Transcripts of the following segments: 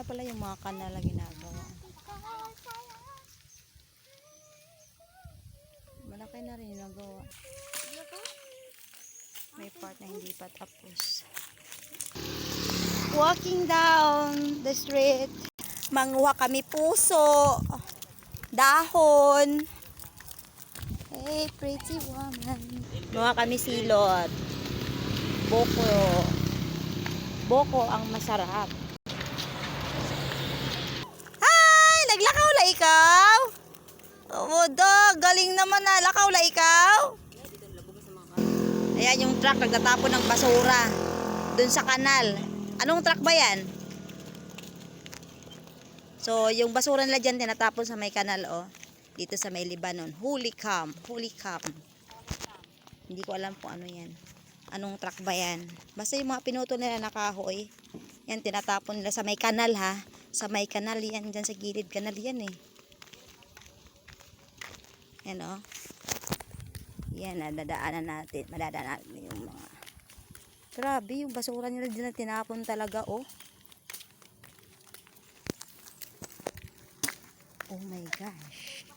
na pala yung mga kanal na ginagawa. Malaki na rin yung nagawa. May part na hindi pa tapos. Walking down the street. Manguha kami puso. Dahon. Hey, pretty woman. Manguha kami silot. Boko. Boko ang masarap. Ikaw? Oo, dog. Galing naman na. Lakaw la ikaw? Ayan yung truck. Nagtatapon ng basura. Doon sa kanal. Anong truck ba yan? So, yung basura nila dyan tinatapon sa may kanal, oh. Dito sa may Libanon. Holy cam. Holy cam. Hindi ko alam kung ano yan. Anong truck ba yan? Basta yung mga pinuto nila na kahoy. Yan, tinatapon nila sa may kanal, ha. Sa may kanal yan. Dyan sa gilid kanal yan, eh. Yan, oh. Yan, nadadaanan natin. Madadaanan natin yung mga... Grabe, yung basura nila dyan na tinapon talaga, oh. Oh my gosh.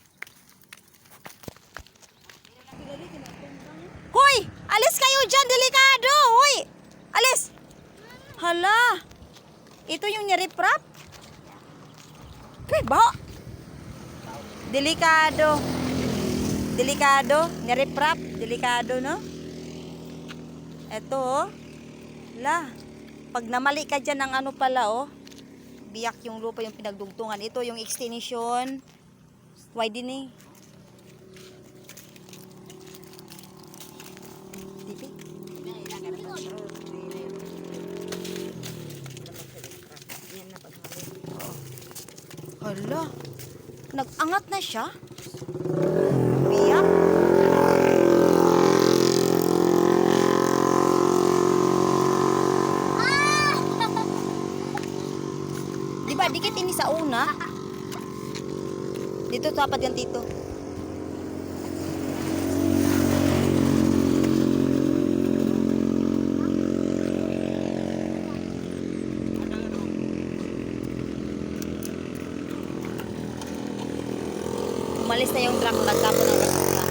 Hoy! Alis kayo dyan! Delikado! Hoy! Alis! Hala! Ito yung nyariprap? Okay ba? Delikado. Delikado. Nyariprap. Delikado, no? Ito, oh. La. Pag namali ka dyan ng ano pala, oh. Biyak yung lupa yung pinagdugtungan. Ito yung extension. Wide din eh. Hala. Nag-angat na siya. Biyak. Di ba, dikit ini sa una. Dito dapat yan dito. Umalis na yung truck, nagtapon ng basura.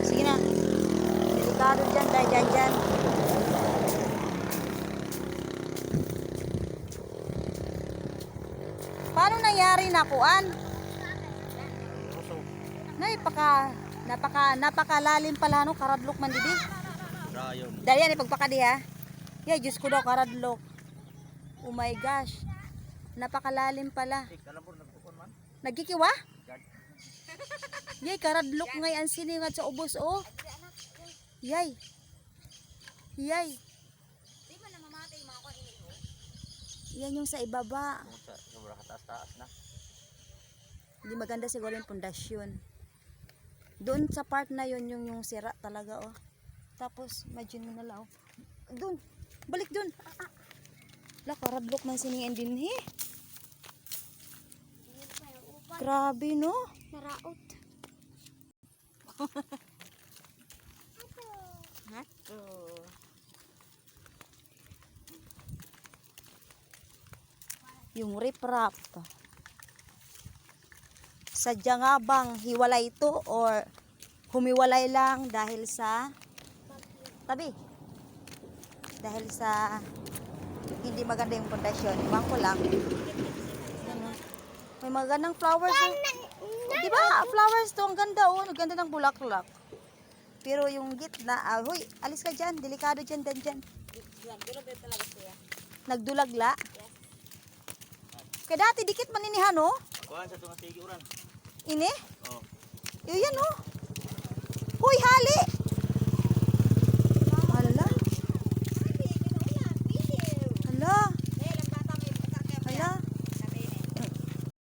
Sige na. Dyan, dahil dyan, dyan. Paano nangyari na kuan? Napaka, napaka, napakalalim pala no, karadlok man didi. Dahil yan, ipagpakadi ha. Yeah, Diyos ko daw, karadlok. Oh my gosh. Napakalalim pala. Nagkikiwa? Yay, karadlok ngay ang siningad sa ubos, oh. Yay. Yay. Yan yung sa ibaba. Kung sa sobra kataas-taas na. Hindi maganda siguro yung pundasyon. Doon sa part na yun, yung, yung sira talaga, oh. Tapos, imagine mo na lang, oh. Doon. Balik doon. La, karadlok man siningan din, he. Grabe, no? Naraot. Nato. Yung riprap. Sadya nga bang hiwalay ito or humiwalay lang dahil sa tabi? Dahil sa hindi maganda yung pundasyon. Ibang ko lang. May magandang flowers. oh. Di ba? Flowers to. Ang ganda oh. Ang ganda ng bulaklak. Pero yung gitna, ahoy, ah, alis ka dyan. Delikado dyan, dyan, dyan. Nagdulagla? Yes. Kaya dati dikit maninihan, no? Kuhan sa tunga uran. Ini? Oo. Oh. Yun yan, no? Hoy, hali!